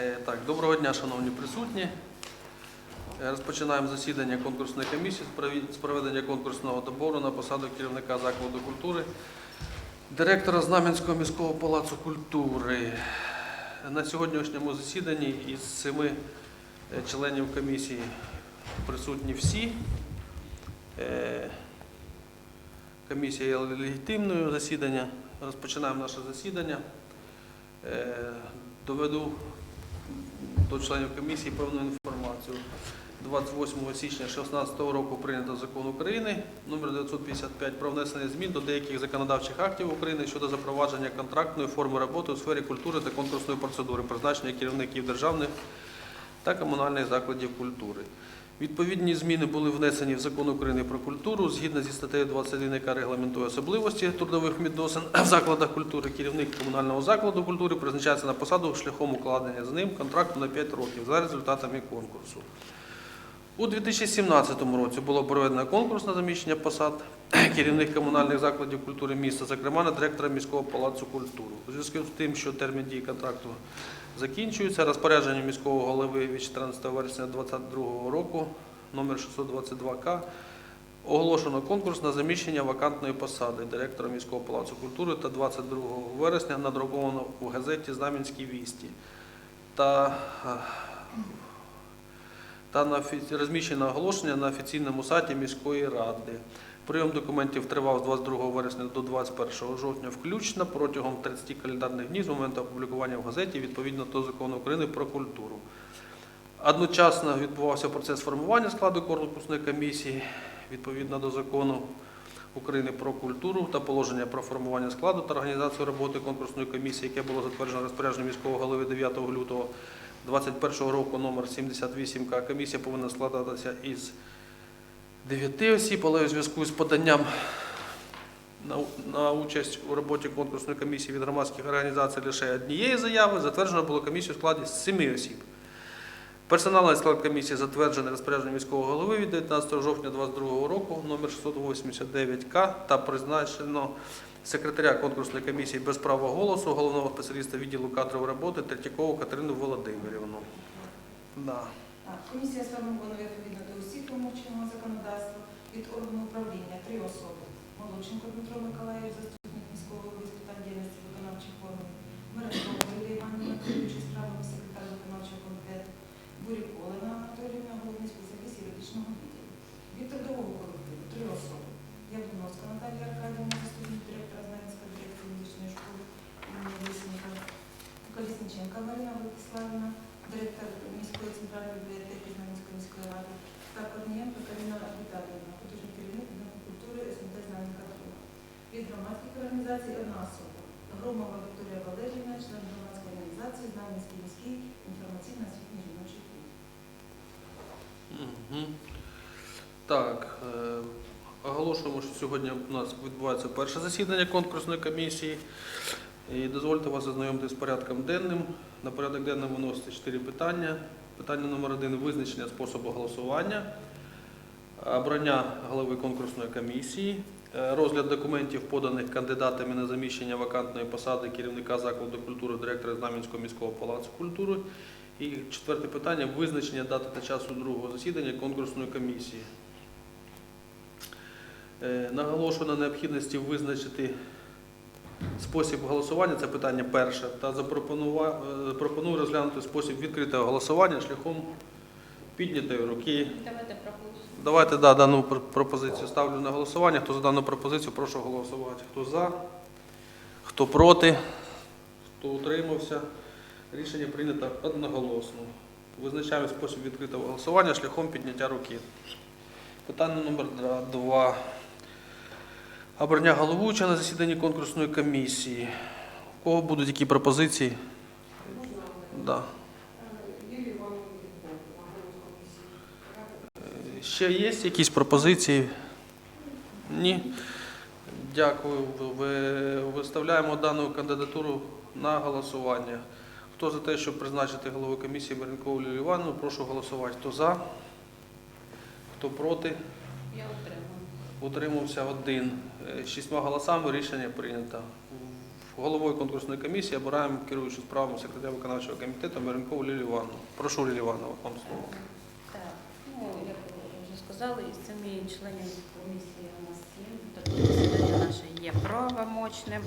Е, Так, доброго дня, шановні присутні. Е, Розпочинаємо засідання конкурсної комісії з проведення конкурсного добору на посаду керівника закладу культури, директора Знам'янського міського палацу культури. На сьогоднішньому засіданні із семи е, членів комісії присутні всі. Комісія є легітимною засідання. Розпочинаємо наше засідання. Доведу до членів комісії певну інформацію. 28 січня 2016 року прийнято закон України номер 955 про внесення змін до деяких законодавчих актів України щодо запровадження контрактної форми роботи у сфері культури та конкурсної процедури, призначення керівників державних та комунальних закладів культури. Відповідні зміни були внесені в закон України про культуру згідно зі статтею 21, яка регламентує особливості трудових відносин в закладах культури. Керівник комунального закладу культури призначається на посаду шляхом укладення з ним контракту на 5 років за результатами конкурсу. У 2017 році було проведено конкурс на заміщення посад керівник комунальних закладів культури міста, зокрема на директора міського палацу культури. У зв'язку з тим, що термін дії контракту закінчується, розпорядження міського голови від 14 вересня 2022 року номер 622К оголошено конкурс на заміщення вакантної посади директора міського палацу культури та 22 вересня надруковано в газеті Знам'янські вісті та е, та на розміщено оголошення на офіційному сайті міської ради. Прийом документів тривав з 22 вересня до 21 жовтня включно протягом 30 календарних днів з моменту опублікування в газеті відповідно до закону України про культуру. Одночасно відбувався процес формування складу конкурсної комісії відповідно до закону України про культуру та положення про формування складу та організацію роботи конкурсної комісії, яке було затверджено розпорядженням міського голови 9 лютого 2021 року номер 78К. Комісія повинна складатися із 9 осіб, але у зв'язку з поданням на, участь у роботі конкурсної комісії від громадських організацій лише однієї заяви, затверджено було комісію в складі з 7 осіб. Персональний склад комісії затверджений розпорядженням міського голови від 19 жовтня 2022 року номер 689К та призначено секретаря конкурсної комісії без права голосу, головного спеціаліста відділу кадрової роботи Третьякову Катерину Володимирівну. Да. Комісія сформована відповідно до усіх вимог чинного законодавства від органу управління три особи. Молодченко Дмитро Миколаїв, заступник міського голови з питань діяльності виконавчих органів, Миронкова Юлія Іванівна, керуючий справами секретар виконавчого комітету, Бурік Олена Анатоліївна, головний спеціаліст юридичного відділу. Від трудового колективу три особи. Явдоновська Наталія Аркадівна, заступник директора Знам'янської дирекції музичної школи імені Лисенка, Колісниченка Марина Владиславівна, директор міської центральної бібліотеки Знам'янської міської ради та Корнієнко Каріна Віталіївна, художній керівник відділу культури СМТ Знам'янка 2. Від громадських організацій. Громова Вікторія Валеріївна, член громадської організації Знам'янський міський інформаційно-освітній жіночий клуб. Так, е, оголошуємо, що сьогодні у нас відбувається перше засідання конкурсної комісії. І дозвольте вас ознайомити з порядком денним. На порядок денний виноситься чотири питання. Питання номер один визначення способу голосування, обрання голови конкурсної комісії, розгляд документів, поданих кандидатами на заміщення вакантної посади керівника закладу культури, директора Знам'янського міського палацу культури. І четверте питання визначення дати та часу другого засідання конкурсної комісії. Е, Наголошую на необхідності визначити спосіб голосування, це питання перше, та запропонува- е, розглянути спосіб відкритого голосування шляхом піднятої руки. Давайте проголосуємо. Давайте да, дану пропозицію ставлю на голосування. Хто за дану пропозицію, прошу голосувати. Хто за, хто проти, хто утримався. Рішення прийнято одноголосно. Визначаємо спосіб відкритого голосування шляхом підняття руки. Питання номер 2. Обрання головуючого на засіданні конкурсної комісії. У кого будуть які пропозиції? Да. Ще є якісь пропозиції? Ні. Дякую. Ви- Виставляємо дану кандидатуру на голосування. Хто за те, щоб призначити голову комісії Баренкову Лілію Івановну, прошу голосувати. Хто за? Хто проти? Я отримую. Утримався один. Е, Шістьма голосами рішення прийнято. головою конкурсної комісії обираємо керуючу справами секретаря виконавчого комітету Миренкову Лілію Івановну. Прошу Лілію Івановну, вам слово. Так, ну, як ви вже сказали, із семи членів комісії у нас є, тобто наше є правомочним.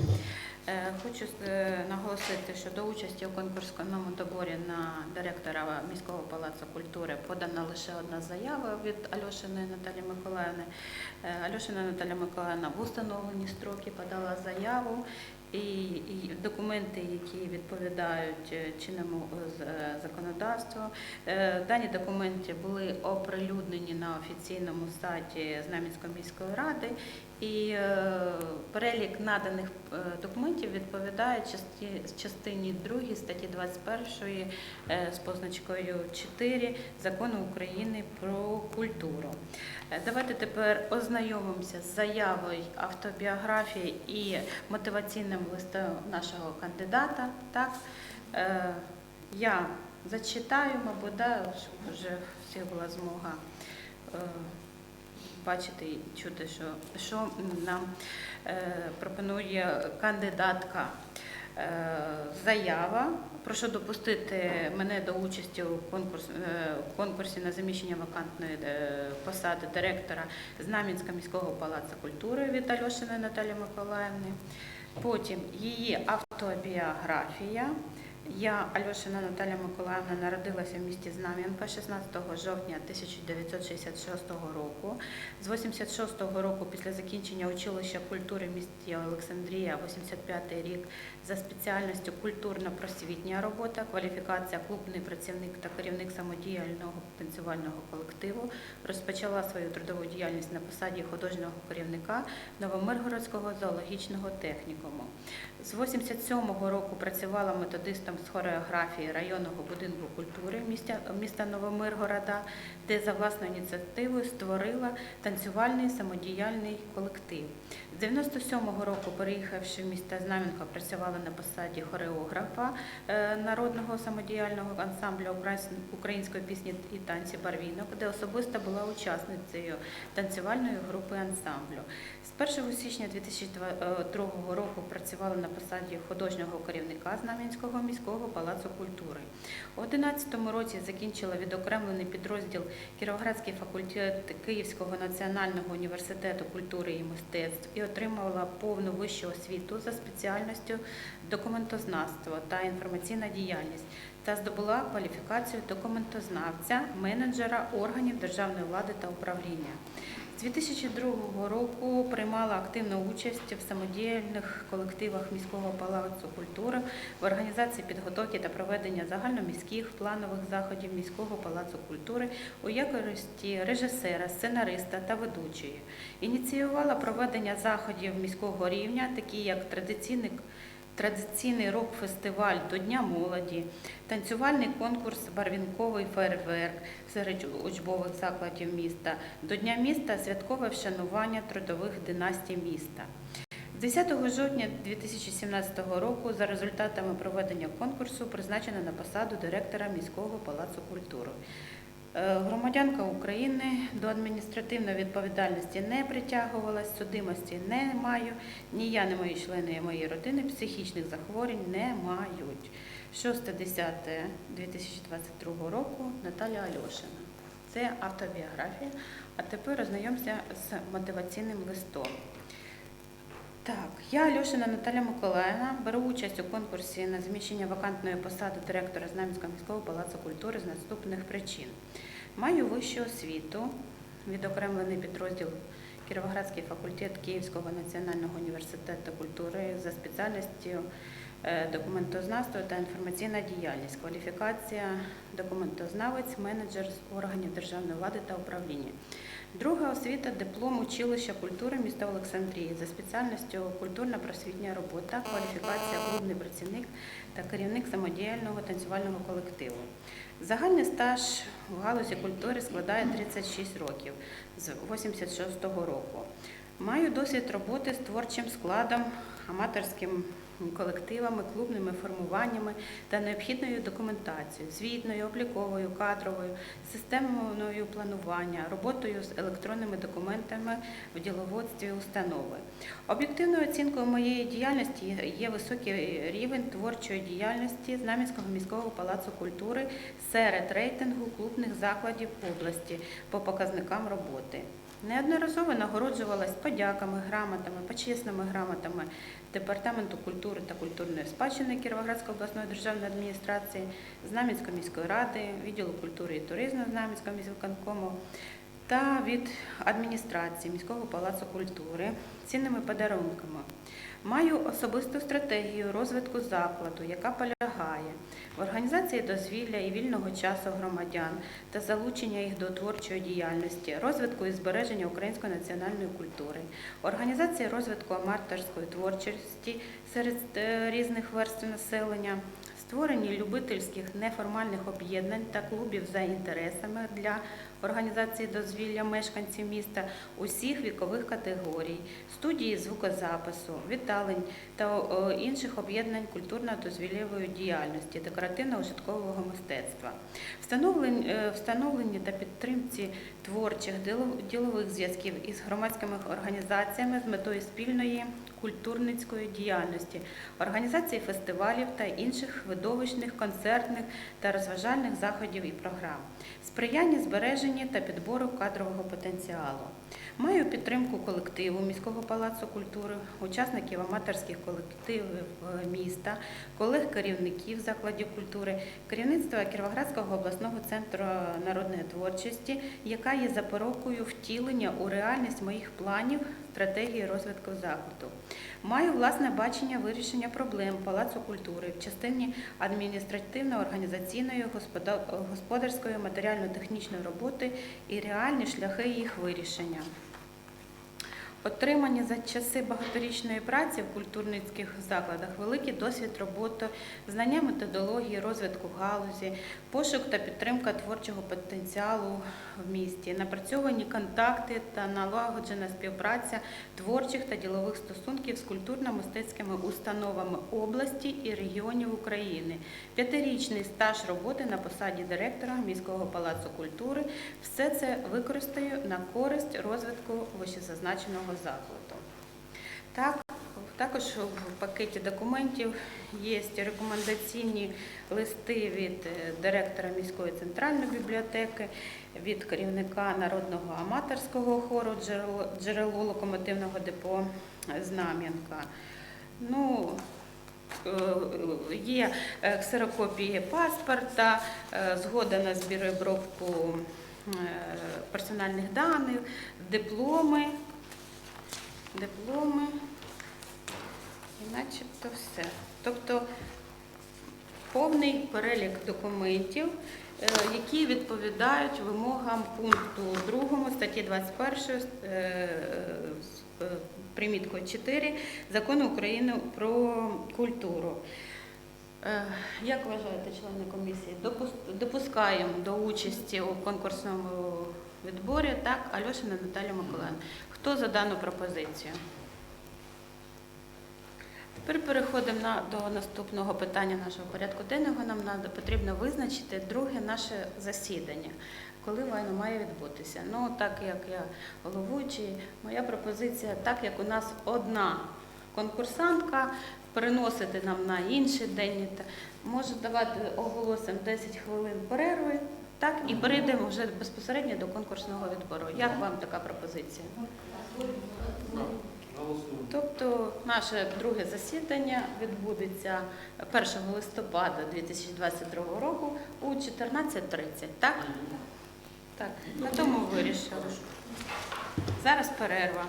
Е, Хочу е, наголосити, що до участі у конкурсному доборі на директора міського палацу культури подана лише одна заява від Альошиної Наталі Миколаївни. Е, Альошина Наталя Миколаївна в установлені строки подала заяву. І, і документи, які відповідають е, чинному е, е, законодавству. Дані документи були оприлюднені на офіційному сайті Знам'янської міської ради, і е, перелік наданих е, документів відповідає частині 2 статті 21 е, з позначкою 4 Закону України про культуру. Давайте тепер ознайомимося з заявою автобіографії і мотиваційним листом нашого кандидата. Так? Я зачитаю, мабуть, да, щоб вже всіх була змога бачити і чути, що, що нам е, пропонує кандидатка. Е, Заява. Прошу допустити мене до участі у конкурс, е, конкурсі на заміщення вакантної посади директора Знам'янського міського палацу культури від Альошиної Наталі Миколаївни. Потім її автобіографія. Я, Альошина Наталя Миколаївна, народилася в місті Знам'янка 16 жовтня 1966 року. З 86 року, після закінчення училища культури місті Олександрія, 85 рік, за спеціальністю культурно-просвітня робота, кваліфікація клубний працівник та керівник самодіяльного танцювального колективу, розпочала свою трудову діяльність на посаді художнього керівника Новомиргородського зоологічного технікуму. З 87-го року працювала методистом з хореографії районного будинку культури міста, міста Новомиргорода, де за власною ініціативою створила танцювальний самодіяльний колектив. З 97-го року, переїхавши в місто Знам'янка, працювала на посаді хореографа е, народного самодіяльного ансамблю української пісні і танці Барвінок, де особисто була учасницею танцювальної групи ансамблю. З 1 січня 2002 року працювала на посаді художнього керівника Знам'янського міського палацу культури. У 2011 році закінчила відокремлений підрозділ Кіровоградський факультет Київського національного університету культури і мистецтв і отримала повну вищу освіту за спеціальністю документознавство та інформаційна діяльність та здобула кваліфікацію документознавця, менеджера органів державної влади та управління. З 2002 року приймала активну участь в самодіяльних колективах міського палацу культури в організації підготовки та проведення загальноміських планових заходів міського палацу культури у якості режисера, сценариста та ведучої. Ініціювала проведення заходів міського рівня, такі як традиційний Традиційний рок-фестиваль до Дня молоді, танцювальний конкурс Барвінковий фейерверк серед учбових закладів міста, до Дня міста святкове вшанування трудових династій міста. 10 жовтня 2017 року за результатами проведення конкурсу призначена на посаду директора міського палацу культури. Е, Громадянка України до адміністративної відповідальності не притягувалась, судимості не маю, ні я, ні мої члени моєї родини психічних захворювань не мають. 6.10.2022 року Наталя Альошина. Це автобіографія. А тепер ознайомся з мотиваційним листом. Так, я Альошина Наталя Миколаївна беру участь у конкурсі на заміщення вакантної посади директора Знам'янського міського палацу культури з наступних причин. Маю вищу освіту, відокремлений підрозділ Кіровоградський факультет Київського національного університету культури за спеціальністю документознавство та інформаційна діяльність, кваліфікація документознавець, менеджер з органів державної влади та управління. Друга освіта диплом училища культури міста Олександрії за спеціальністю культурно-просвітня робота, кваліфікація клубний працівник та керівник самодіяльного танцювального колективу. Загальний стаж в галузі культури складає 36 років з 86-го року. Маю досвід роботи з творчим складом, аматорським колективами, клубними формуваннями та необхідною документацією, звітною, обліковою, кадровою, системною планування, роботою з електронними документами в діловодстві установи. Об'єктивною оцінкою моєї діяльності є високий рівень творчої діяльності Знам'янського міського палацу культури серед рейтингу клубних закладів області по показникам роботи. Неодноразово нагороджувалась подяками, грамотами, почесними грамотами Департаменту культури та культурної спадщини Кіровоградської обласної державної адміністрації, Знам'янської міської ради, відділу культури і туризму Знам'янського міськвиконкому та від адміністрації міського палацу культури цінними подарунками. Маю особисту стратегію розвитку закладу, яка полягає в організації дозвілля і вільного часу громадян та залучення їх до творчої діяльності, розвитку і збереження української національної культури, організації розвитку аматорської творчості серед е, різних верств населення, створенні любительських неформальних об'єднань та клубів за інтересами для організації дозвілля мешканців міста усіх вікових категорій, студії звукозапису, віталень та інших об'єднань культурно-дозвіллєвої діяльності, декоративно-ужиткового мистецтва, е, та підтримці творчих діло- ділових зв'язків із громадськими організаціями з метою спільної культурницької діяльності, організації фестивалів та інших видовищних, концертних та розважальних заходів і програм, сприяння збереженні та підбору кадрового потенціалу. Маю підтримку колективу міського палацу культури, учасників аматорських колективів е, міста, колег керівників закладів культури, керівництва Кіровоградського обласного центру народної творчості, яка є запорукою втілення у реальність моїх планів стратегії розвитку закладу. Маю власне бачення вирішення проблем Палацу культури в частині адміністративно-організаційної, господарської, матеріально-технічної роботи і реальні шляхи їх вирішення. Отримання за часи багаторічної праці в культурницьких закладах, великий досвід роботи, знання методології розвитку галузі, пошук та підтримка творчого потенціалу в місті, напрацьовані контакти та налагоджена співпраця творчих та ділових стосунків з культурно-мистецькими установами області і регіонів України, п'ятирічний стаж роботи на посаді директора міського палацу культури. Все це використаю на користь розвитку вищезазначеного закладу. Так, також в пакеті документів є рекомендаційні листи від е, директора міської центральної бібліотеки, від керівника народного аматорського хору джерело, джерело локомотивного депо Знам'янка. Ну, е, Є е, ксерокопії паспорта, згода на збір і обробку персональних даних, дипломи, дипломи і начебто все. Тобто повний перелік документів, е, які відповідають вимогам пункту 2 статті 21 е, е, приміткою 4 Закону України про культуру. Як вважаєте, члени комісії? Допускаємо до участі у конкурсному відборі так Альошина Наталія Миколаївна. Хто за дану пропозицію? Тепер переходимо на, до наступного питання нашого порядку денного. Нам надо, потрібно визначити друге наше засідання, коли воно має відбутися. Ну, так як я головуючий, моя пропозиція, так як у нас одна конкурсантка, переносити нам на інший день. Може давати оголосимо 10 хвилин перерви, так, і перейдемо вже безпосередньо до конкурсного відбору. Як вам така пропозиція? Тобто наше друге засідання відбудеться 1 листопада 2022 року у 14.30. Так? Так. На тому вирішили. Зараз перерва.